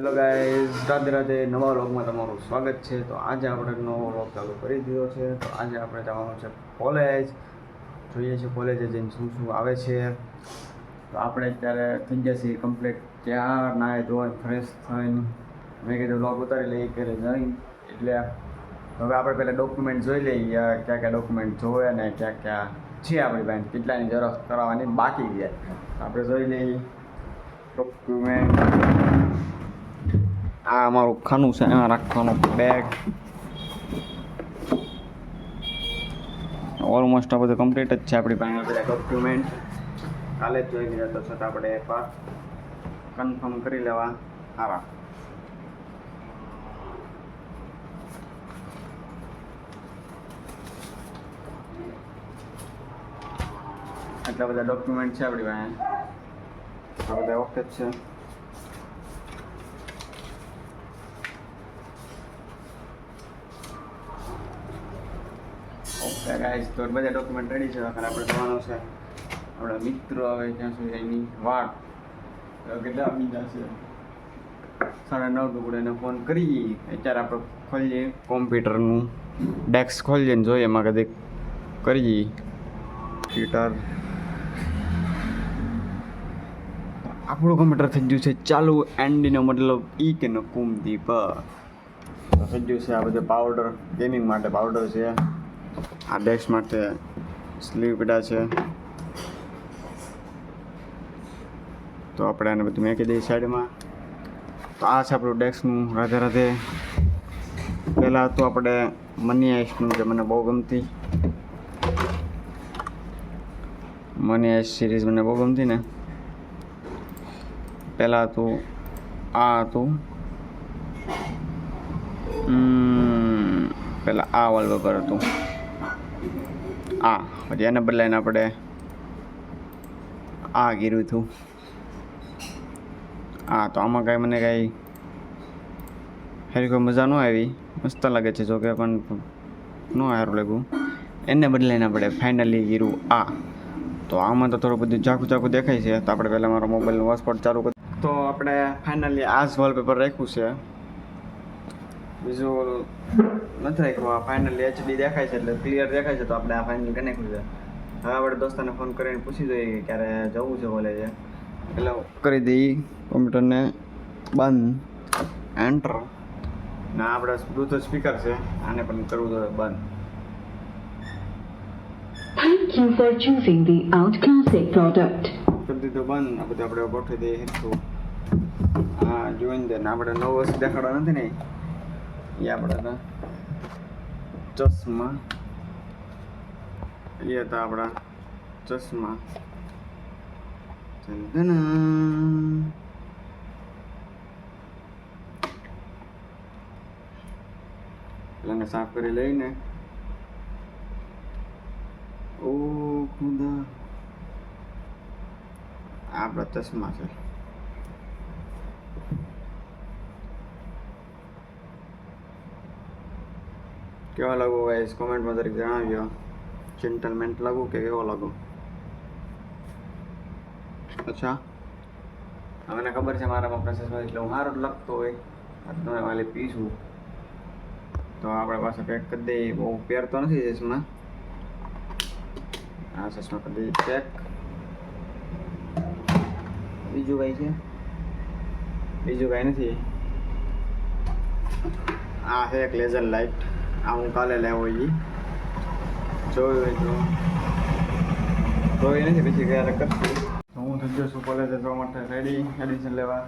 Hello guys Radhe Radhe, નવા વ્લોગમાં તમારું સ્વાગત છે. તો આજે આપણે નવો વ્લોગ ચાલુ કરી દીધો છે. તો આજે આપણે જવાનું છે કોલેજ. જોઈએ છીએ કોલેજે જઈને શું શું આવે છે. તો આપણે અત્યારે થઈ જશે કમ્પ્લીટ ત્યાં નાય ધોઈ ફ્રેશ થઈને. મેં કીધું વ્લોગ ઉતારી લઈએ, ઘરે જઈ એટલે હવે આપણે પહેલાં ડોક્યુમેન્ટ જોઈ લઈએ, ક્યાં ક્યાં ડોક્યુમેન્ટ જોવે અને ક્યાં ક્યાં છે આપણી પાસે કેટલાની ઝેરોક્ષ કરાવવાની બાકી છે. આપણે જોઈ લઈએ. ડોક્યુમેન્ટ આ અમારું ખાનું છે એમાં રાખવાનું બેગ ઓલમોસ્ટ આ બધું કમ્પ્લીટ જ છે આપણી પાસે બધા ડોક્યુમેન્ટ કાલે જ જોઈ ગયા તો છતાં આપણે એકવાર કન્ફર્મ કરી લેવા. સારા આટલા બધા ડોક્યુમેન્ટ છે આપણી પાસે. આ બધા ઓકે જ છે. ગાઈસ તો બધા ડોક્યુમેન્ટ રેડી છે. અને આપણે જવાનું છે. આપણા મિત્રો આવે ત્યાં સુધી એની વાટ કેટલા આવી જશે સાડા નવ ટુકડે એને ફોન કરીએ અત્યારે આપણે ખોલીએ કોમ્પ્યુટરનું ડેસ્ક ખોલીએ ને જોઈએ એમાં કદી કરીએ ટ્વિટર આપણું કોમ્પ્યુટર થઈ ગયું છે ચાલુ. એન્ડીનો મતલબ ઈ કે નકુમ દીપ થઈ ગયું છે આ બધું પાવડર ગેમિંગ માટે પાવડર છે. આ ડેસ્ક માટે સ્લીવ પીડા છે. તો આપણે આને બધું મેકી દઈએ સાઈડમાં. તો આ છે આપણું ડેસ્કનું રાધે રાધે. પહેલાં હતું આપણે મની આઈસનું જે મને બહુ ગમતી. મની આઈસ સિરીઝ મને બહુ ગમતી ને. પહેલાં હતું આ હતું. પહેલાં આ વોલપેપર હતું. આ પછી એને બદલાઈને આપણે આ કર્યું હતું હા તો આમાં કાંઈ મને કાંઈ હેરી કોઈ મજા ન આવી મસ્ત લાગે છે જોકે પણ ન સારું લાગ્યું એને બદલાઈને આપણે ફાઇનલી કર્યું આ તો આમાં તો થોડું બધું ઝાકું ઝાકું દેખાય છે તો આપણે પહેલાં મારો મોબાઈલનો હોટસ્પોટ ચાલુ કરી તો આપણે ફાઇનલી આ જ વોલપેપર રાખ્યું છે બીજું ઓલું નથી રાખ્યું આ ફાઇનલી એચડી દેખાય છે એટલે ક્લિયર દેખાય છે તો આપણે આ ફાઇનલ કરી નાખ્યું છે હવે આપણે દોસ્તાને ફોન કરીને પૂછી જોઈએ ક્યારે જવું છે કોલેજે એટલે કરી દઈએ કોમ્પ્યુટરને બંધ. એન્ટર ને આપણે બ્લુટૂથ સ્પીકર છે આને પણ કરવું જોઈએ બંધ. Thank you for choosing the Outclassic product. કરી દીધું બંધ આ બધું આપણે ગોઠવી દઈએ હેઠું હા જોઈને આપણે નવ વસ્તુ દેખાડવા નથી ને. એ આપણે ચશ્મા. એ હતા આપણા ચશ્મા. પેલાને સાફ કરી લઈને. ઓ ખુદા. આપણા ચશ્મા છે. કેવા લાગુ ગાઈસ કોમેન્ટમાં તરીકે જણાવ્યો જેન્ટલમેન્ટ લાગુ કે કેવો લાગુ અચ્છા મને ખબર છે મારામાં પ્રોસેસમાં એટલે હું સારું જ લખતો હોય આ તો તમે વાલે પીશું તો આપણે પાસે પેક કરી દઈએ બહુ પહેરતો નથી ચશ્મા આ ચશ્મા કરી દઈએ પેક બીજું કઈ છે બીજું કઈ નથી આ છે એક લેઝર લાઇટ આ હું કાલે લેવો એ જોયું તો જોઈ નથી પછી ક્યારે કરશું તો હું થઈ ગયો છું કોલેજે જવા માટે રેડી એડમિશન લેવા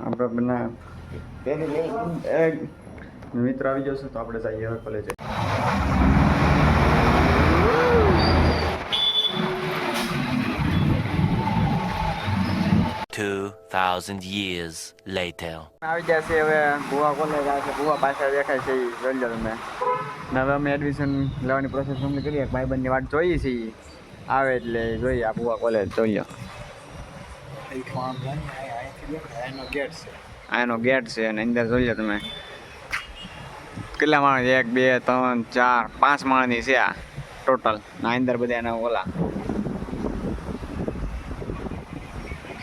આપણે બના એક મિત્ર આવી જશે તો આપણે જઈએ હવે કોલેજે thousand years later. આવી જશે હવે ભુવા કોલેજ આવશે ભુવા પાછળ દેખાય છે લો તમે હવે અમે એડમિશન લેવાની પ્રોસેસ કમ્પ્લીટ કરીએ ભાઈબંધની વાત જોઈએ છીએ આવે એટલે જોઈએ આ ભુવા કોલેજ, જોઈએ. આનો આ ગેટ છે, અને અંદર જોઈ લો તમે. કેટલા માણસ? એક, બે, ત્રણ, ચાર, પાંચ માણસની છે આ ટોટલ ના અંદર બધા એના ઓલા.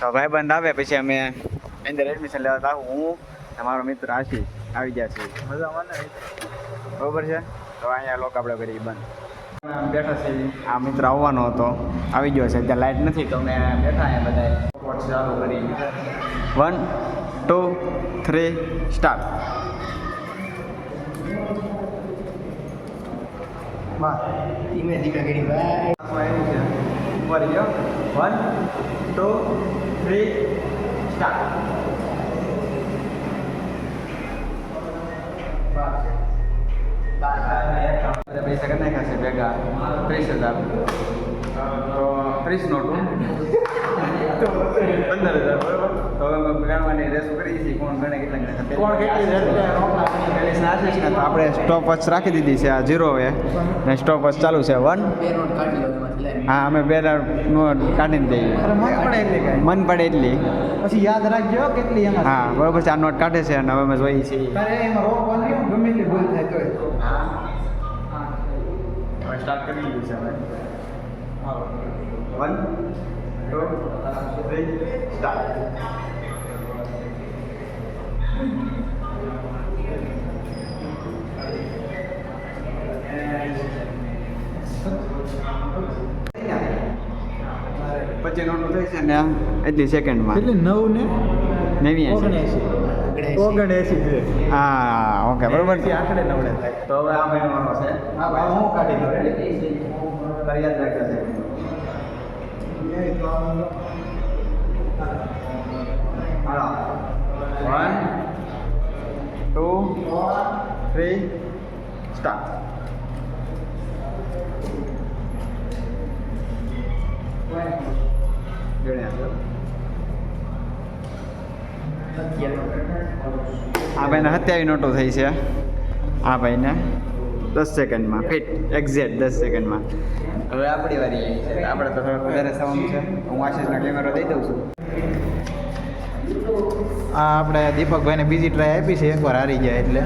તો ભાઈબંધ આવે, પછી અમે અંદર એડમિશન લેવા તો હું અને મારો મિત્ર આશીષ આવી ગયા છે મજા ને? બરોબર છે? તો અહીંયા લોકો આપણે કરી બંધ. બેઠા છે આ મિત્ર આવવાનો હતો. આવી ગયો છે. ત્યાં લાઇટ નથી, તો અમે બેઠા અહીંયા બધા ચાલુ કરી. વન ટુ થ્રી સ્ટાર્ટ ધીમે ધીમે કરી. ભાઈ ઉપર ગયો વન ટુ થ્રી સ્ટાર્ટ પૈસા ભેગા. ત્રીસ હજાર તો ત્રીસ નોટું પંદર હજાર બરાબર? તો હવે ગણવાની રેસો કરી છીએ. કોણ ગણે કેટલા કોણ કેટલી આપણે સ્ટોપ વોચ રાખી દીધી છે આ ઝીરો હવે. ને સ્ટોપ વોચ ચાલુ છે. વન બે નોટ કાઢી હા અમે બે નોટ કાઢીને દઈએ. મન પડે એટલી કાંઈ. મન પડે એટલી. પછી યાદ રાખજો કેટલી એમાં હા બરોબર છે આ નોટ કાઢે છે અને હવે અમે જોઈએ છીએ. ગમે તે ભૂલ થાય તો સ્ટાર્ટ કરી દીધું છે હવે. વન ટુ થ્રી સ્ટાર્ટ પછી નોટ થઈ છે ને એટલી સેકન્ડમાં નવ ને નેવી ઓગણએંસી. હા ઓકે બરોબર છે. આંકડે નવડે થાય. તો હવે આ ભાઈનો છે. હા ભાઈ હું કાઢી દઉં છે. હાલો. વન ટુ થ્રી સ્ટાર્ટ આ ભાઈને સત્યાવી નોટો થઈ છે. આ ભાઈને દસ સેકન્ડમાં ફિટ એક્ઝેક્ટ દસ સેકન્ડમાં. હવે આપણી વારી આપણે તો થોડુંક વધારે સાઉન્ડ છે. હું આશીષના કેમેરો દઈ દઉં છું. આ આપણે દીપકભાઈને બીજી ટ્રાય આપી છે. એકવાર હારી જાય એટલે.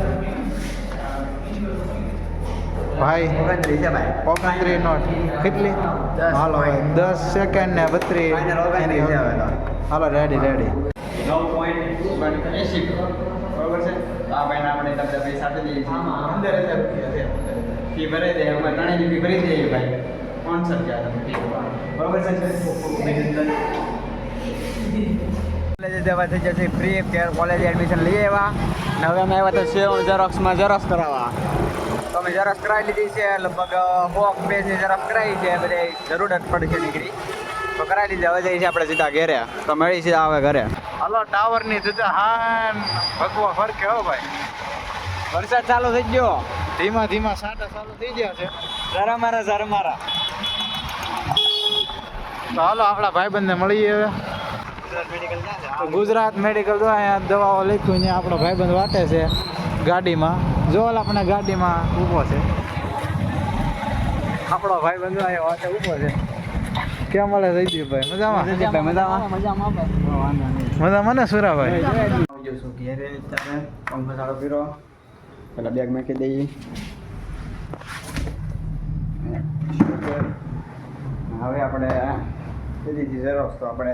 ભાઈ ઓગણત્રીસ નોટ. કેટલી? હાલો દસ સેકન્ડ ને બત્રીસ. હાલો રેડી રેડી નવ પોઈન્ટ એસી બરોબર છે? આ ભાઈને આપણે તમને પૈસા આપી દઈએ પંદર હજાર રૂપિયા છે ફી ભરાઈ દે અમે ત્રણેયની ફી ભરી દઈએ ભાઈ. કોન્સર્ટ ગયા તમે બરોબર છે? જવા થઈ જશે ફ્રી કેર કોલેજ એડમિશન લઈ આવ્યા. ને હવે અમે આવ્યા તો સેવ ઝેરોક્સમાં ઝેરોક્સ કરાવવા. તો અમે ઝેરોક્સ કરાવી લીધી છે લગભગ હોક પેજની ઝેરોક્સ કરાવી છે બધે જરૂરત પડી છે નીકળી. તો કરાવી લીધી હવે જઈએ છીએ આપણે સીધા ઘેરે. તો મળી સીધા આવે ઘરે. હાલો ટાવરની જજા હાન ભગવા ફરકે હો ભાઈ. વરસાદ ચાલુ થઈ ગયો. ધીમા ધીમા સાટા ચાલુ થઈ ગયા છે. જરા મારા જરા મારા. તો હાલો આપણા ભાઈબંધને મળીએ હવે. ગુજરાત મેડિકલ જો અહીંયા દવાઓ લખ્યું ને આપણો ભાઈબંધ વાટે છે ગાડીમાં. જો ઓલા આપણે ગાડીમાં ઊભો છે. આપણો ભાઈબંધ જો અહીંયા વાટે ઊભો છે. કેમ મળે જયદીપભાઈ મજામાં? મજામાં? મજામાં ને સુરાભાઈ છું, ઘેરે અત્યારે પંખો પીરો પેલા બેગ મૂકી દઈએ. હવે આપણે બીજી ઝેરોક્સ તો આપણે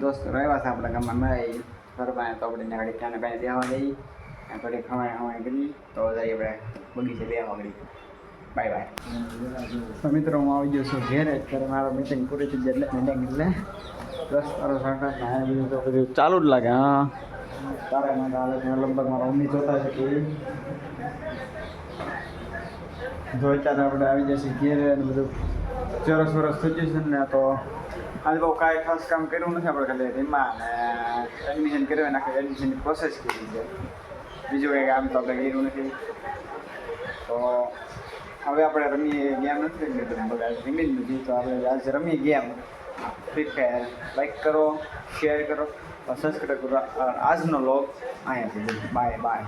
દોસ્તો રહ્યા છે આપણા ગામમાં. મળે પાસે તો આપણે ત્યાં ત્યાં પાસે દેવા દઈએ. અને થોડી ખવાય ખવાય કરી તો જઈએ આપણે બગીચે બેવા કરી બાય બાય તો મિત્રો, હું આવી ગયો છું ઘેરે. અત્યારે મારો મિટિંગ પૂરી થઈ જાય એટલે મિટિંગ એટલે દસ તારો સાટા આ બધું તો બધું ચાલુ જ લાગે, હા. તારે મને હાલે જોતા છે કે જોઈતા આપણે આવી જશે ઘેરે બધું ચોરસ વરસ થઈ ને તો આજે બહુ કાંઈ ખાસ કામ કર્યું નથી આપણે ખાલી અને એડમિશન કર્યું નાખે એડમિશનની પ્રોસેસ કરી છે. બીજું કંઈ કામ તો આપણે કર્યું નથી. તો હવે આપણે રમીએ ગેમ નથી રમી બધા નથી, તો આપણે આજે રમીએ ગેમ ફાયર લાઈક કરો શેર કરો. સબસ્ક્રાઈબ કરો આજનો લોગ અહીંયા બાય બાય